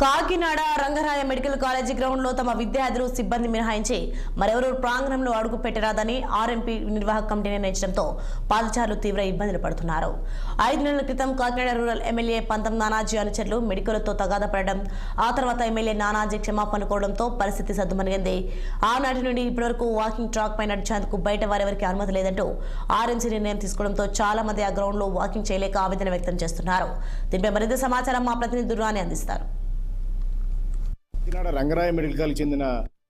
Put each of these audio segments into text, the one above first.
Kakinada Rangaraya medical college గ్రౌండ్లో తమ విద్యార్థులు సిబ్బంది మినహాయించి మరెవరూ ప్రాంగణంలో అడుగు పెట్టరాదని ఆర్ఎంపీ నిర్వాహక కమిటీ నిర్ణయించడంతో పాదచారులు తీవ్ర ఇబ్బందులు పడుతున్నారు. ఐదు నెలల క్రితం కాకినాడ రూరల్ ఎమ్మెల్యే పంతం నానాజీ అనుచరులు మెడికల్తో తగాద పడడం ఆ తర్వాత ఎమ్మెల్యే నానాజీ క్షమాపణ కోవడంతో పరిస్థితి సద్దుమణిగింది. ఆనాటి నుండి ఇప్పటివరకు వాకింగ్ ట్రాక్ పై నడిచేందుకు బయట వారెవరికి అనుమతి లేదంటూ ఆర్ఎంసీ నిర్ణయం తీసుకోవడంతో చాలా మంది ఆ గ్రౌండ్లో వాకింగ్ చేయలేక ఆవేదన వ్యక్తం చేస్తున్నారు. దీనిపై మరింత సమాచారం మా ప్రతినిధి దుర్రాని అందిస్తారు. కాకినాడ రంగరాయ మెడికల్ కాలేజ్ చెందిన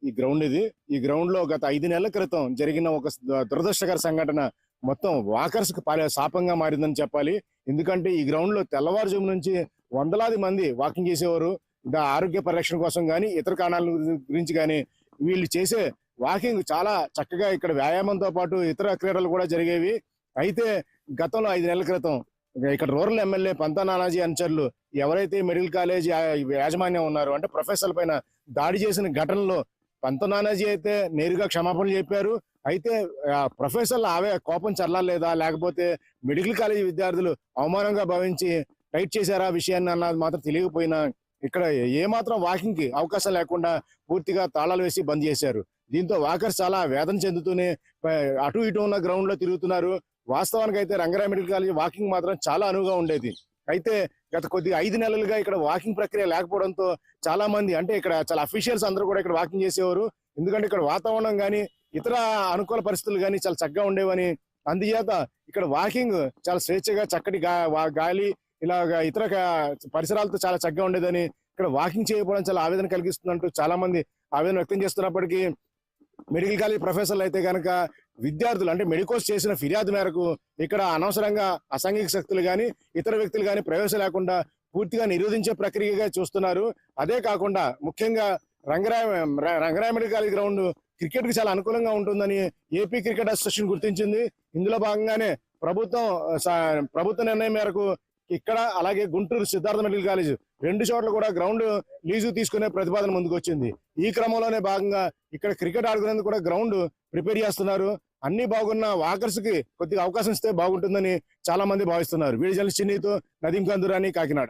ఈ గ్రౌండ్ ఇది. ఈ గ్రౌండ్లో గత ఐదు నెలల క్రితం జరిగిన ఒక దురదృష్టకర సంఘటన మొత్తం వాకర్స్ శాపంగా మారిందని చెప్పాలి. ఎందుకంటే ఈ గ్రౌండ్లో తెల్లవారుజాము నుంచి వందలాది మంది వాకింగ్ చేసేవారు. ఇంకా ఆరోగ్య పరిరక్షణ కోసం కానీ ఇతర కారణాల గురించి కానీ వీళ్ళు చేసే వాకింగ్ చాలా చక్కగా ఇక్కడ వ్యాయామంతో పాటు ఇతర క్రీడలు కూడా జరిగేవి. అయితే గతంలో ఐదు నెలల క్రితం ఇక్కడ రూరల్ ఎమ్మెల్యే పంతా నానాజీ అనుచరులు ఎవరైతే మెడికల్ కాలేజ్ యాజమాన్యం ఉన్నారో అంటే ప్రొఫెసర్ పైన దాడి చేసిన ఘటనలో పంత నానాజీ అయితే నేరుగా క్షమాపణలు చెప్పారు. అయితే ఆ, ప్రొఫెసర్లు ఆవే కోపం చల్లాలేదా? లేకపోతే మెడికల్ కాలేజ్ విద్యార్థులు అవమానంగా భావించి టైట్ చేశారా? విషయాన్ని అన్నది మాత్రం తెలియకపోయినా ఇక్కడ ఏ మాత్రం వాకింగ్కి అవకాశం లేకుండా పూర్తిగా తాళాలు వేసి బంద్ చేశారు. దీంతో వాకర్స్ చాలా వేదన చెందుతూనే అటు ఇటు ఉన్న గ్రౌండ్లో తిరుగుతున్నారు. వాస్తవానికి అయితే రంగరాయ మెడికల్ కాలేజ్ వాకింగ్ మాత్రం చాలా అనువుగా ఉండేది. అయితే గత కొద్ది ఐదు నెలలుగా ఇక్కడ వాకింగ్ ప్రక్రియ లేకపోవడంతో చాలా మంది అంటే ఇక్కడ చాలా అఫీషియల్స్ అందరూ కూడా ఇక్కడ వాకింగ్ చేసేవారు. ఎందుకంటే ఇక్కడ వాతావరణం కానీ ఇతర అనుకూల పరిస్థితులు కానీ చాలా చక్కగా ఉండేవని అందుచేత ఇక్కడ వాకింగ్ చాలా స్వేచ్ఛగా చక్కటి గాలి ఇలాగ ఇతర పరిసరాలతో చాలా చక్కగా ఉండేదని ఇక్కడ వాకింగ్ చేయకపోవడం చాలా ఆవేదన కలిగిస్తుందంటూ చాలా మంది ఆవేదన వ్యక్తం చేస్తున్నప్పటికీ మెడికల్ కాలేజ్ ప్రొఫెసర్లు అయితే కనుక విద్యార్థులు అంటే మెడికోస్ చేసిన ఫిర్యాదు మేరకు ఇక్కడ అనవసరంగా అసాంఘిక శక్తులు కానీ ఇతర వ్యక్తులు కానీ ప్రవేశం లేకుండా పూర్తిగా నిరోధించే ప్రక్రియగా చూస్తున్నారు. అదే కాకుండా ముఖ్యంగా Rangaraya Rangaraya medical college ground క్రికెట్కి చాలా అనుకూలంగా ఉంటుందని ఏపీ క్రికెట్ అసోసియేషన్ గుర్తించింది. ఇందులో భాగంగానే ప్రభుత్వం ప్రభుత్వ నిర్ణయం మేరకు ఇక్కడ అలాగే గుంటూరు సిద్ధార్థ మెడికల్ కాలేజ్ రెండు చోట్ల కూడా గ్రౌండ్ లీజు తీసుకునే ప్రతిపాదన ముందుకు వచ్చింది ఈ క్రమంలోనే భాగంగా ఇక్కడ క్రికెట్ ఆడుకునేందుకు కూడా గ్రౌండ్ ప్రిపేర్ చేస్తున్నారు. అన్ని బాగున్న వాకర్స్కి కొద్దిగా అవకాశం ఇస్తే బాగుంటుందని చాలా మంది భావిస్తున్నారు. వీడియో జర్నలిస్ట్ చిన్నీతో నదీం కందురాని కాకినాడ.